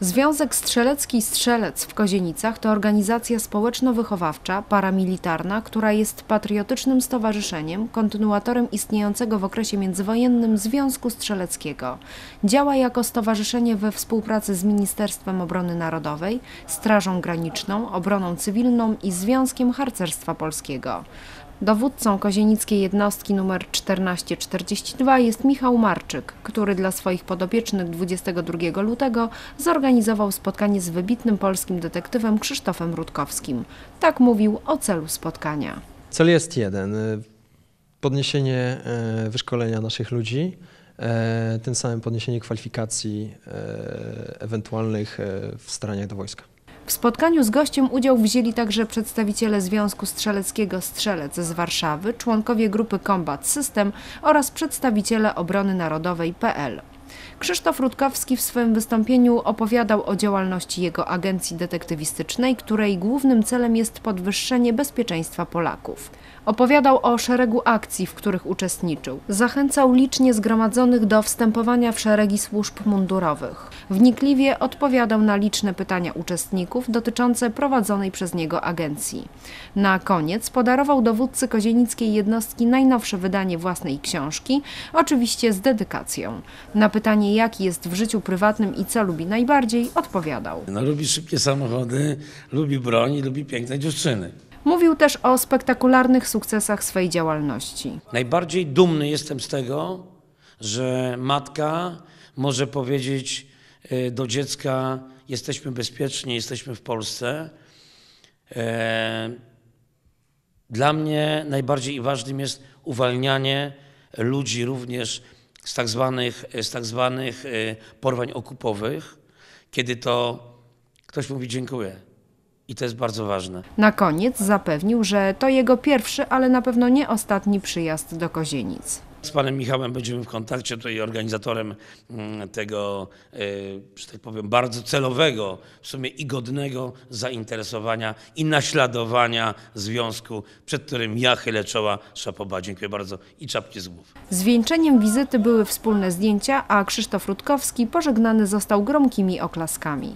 Związek Strzelecki Strzelec w Kozienicach to organizacja społeczno-wychowawcza, paramilitarna, która jest patriotycznym stowarzyszeniem, kontynuatorem istniejącego w okresie międzywojennym Związku Strzeleckiego. Działa jako stowarzyszenie we współpracy z Ministerstwem Obrony Narodowej, Strażą Graniczną, Obroną Cywilną i Związkiem Harcerstwa Polskiego. Dowódcą kozienickiej jednostki nr 1442 jest Michał Marczyk, który dla swoich podopiecznych 22 lutego zorganizował spotkanie z wybitnym polskim detektywem Krzysztofem Rutkowskim. Tak mówił o celu spotkania. Cel jest jeden: y, podniesienie e, wyszkolenia naszych ludzi, e, tym samym podniesienie kwalifikacji ewentualnych w staraniach do wojska. W spotkaniu z gościem udział wzięli także przedstawiciele Związku Strzeleckiego Strzelec z Warszawy, członkowie grupy Combat System oraz przedstawiciele Obrony Narodowej PL. Krzysztof Rutkowski w swoim wystąpieniu opowiadał o działalności jego agencji detektywistycznej, której głównym celem jest podwyższenie bezpieczeństwa Polaków. Opowiadał o szeregu akcji, w których uczestniczył. Zachęcał licznie zgromadzonych do wstępowania w szeregi służb mundurowych. Wnikliwie odpowiadał na liczne pytania uczestników dotyczące prowadzonej przez niego agencji. Na koniec podarował dowódcy kozienickiej jednostki najnowsze wydanie własnej książki, oczywiście z dedykacją. Na pytanie, jaki jest w życiu prywatnym i co lubi najbardziej, odpowiadał. No, lubi szybkie samochody, lubi broń i lubi piękne dziewczyny. Mówił też o spektakularnych sukcesach swej działalności. Najbardziej dumny jestem z tego, że matka może powiedzieć e, do dziecka: Jesteśmy bezpieczni, jesteśmy w Polsce. E, Dla mnie najbardziej ważnym jest uwalnianie ludzi również z tak zwanych, z tak zwanych e, porwań okupowych, kiedy to ktoś mówi dziękuję. I to jest bardzo ważne. Na koniec zapewnił, że to jego pierwszy, ale na pewno nie ostatni przyjazd do Kozienic. Z panem Michałem będziemy w kontakcie, tutaj organizatorem mm, tego, e, że tak powiem, bardzo celowego, w sumie i godnego zainteresowania i naśladowania związku, przed którym ja chylę czoła. Szapoba, dziękuję bardzo i czapki z głów. Zwieńczeniem wizyty były wspólne zdjęcia, a Krzysztof Rutkowski pożegnany został gromkimi oklaskami.